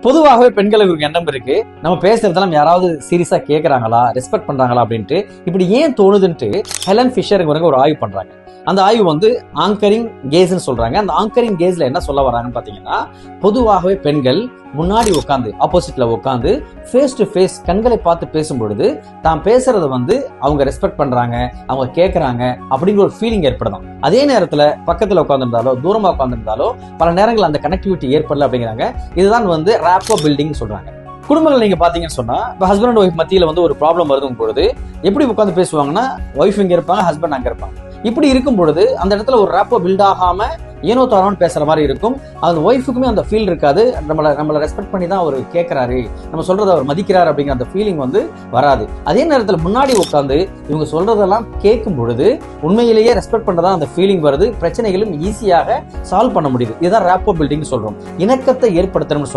பொதுவாகவே பெண்களுக்கு ஒரு எண்ணம் இருக்கு. நம்ம பேசுறதெல்லாம் யாராவது சீரியஸா கேக்குறாங்களா ரெஸ்பெக்ட் பண்றாங்களா அப்படின்ட்டு. இப்படி ஏன் தோணுதுன்ட்டு ஹெலன் ஃபிஷருங்கிறவங்க ஒரு ஆய்வு பண்றாங்க. அந்த ஆய்வு வந்து ஆங்கரிங் கேஸ்ன்னு சொல்றாங்க. அந்த ஆங்கரிங் கேஸ்ல என்ன சொல்ல வராங்கன்னு பாத்தீங்கன்னா பொதுவாகவே பெண்கள் முன்னாடி உட்காந்து ஆப்போசிட்ல உட்காந்து ஃபேஸ் டு ஃபேஸ் கண்களை பார்த்து பேசும் பொழுது தான் பேசுறத வந்து அவங்க ரெஸ்பெக்ட் பண்றாங்க அவங்க கேட்கறாங்க அப்படிங்கிற ஒரு ஃபீலிங் ஏற்படுதும் அதே நேரத்துல பக்கத்துல உட்காந்துருந்தாலோ தூரமா உட்காந்துருந்தாலோ பல நேரங்கள் அந்த கனெக்டிவிட்டி ஏற்படல அப்படிங்கிறாங்க. இதுதான் வந்து ரேப்போ பில்டிங் சொல்றாங்க. குடும்பங்கள் நீங்க பாத்தீங்கன்னு சொன்னா இப்போ ஹஸ்பண்ட் அண்ட் ஒய்ஃப் மத்தியில வந்து ஒரு ப்ராப்ளம் வருதும் பொழுது எப்படி உட்காந்து பேசுவாங்கன்னா ஒய்ஃப் இங்க இருப்பாங்க ஹஸ்பண்ட் அங்க இருப்பாங்க. இப்படி இருக்கும் பொழுது அந்த இடத்துல ஒரு ரேப்போ பில்ட் ஆகாம ஏனோ தானோன்னு பேசுற மாதிரி இருக்கும். அந்த ஒய்ஃபுக்குமே அந்த ஃபீல் இருக்காது. நம்மளை நம்மளை ரெஸ்பெக்ட் பண்ணி தான் அவர் கேட்கறாரு நம்ம சொல்றதை அவர் மதிக்கிறாரு அப்படிங்கிற அந்த ஃபீலிங் வந்து வராது. அதே நேரத்தில் முன்னாடி உட்காந்து இவங்க சொல்றதெல்லாம் கேட்கும் பொழுது உண்மையிலேயே ரெஸ்பெக்ட் பண்ணதான் அந்த ஃபீலிங் வருது. பிரச்சனைகளும் ஈஸியாக சால்வ் பண்ண முடியுது. இதுதான் ரேப்போ பில்டிங் சொல்றோம். இணக்கத்தை ஏற்படுத்தணும்னு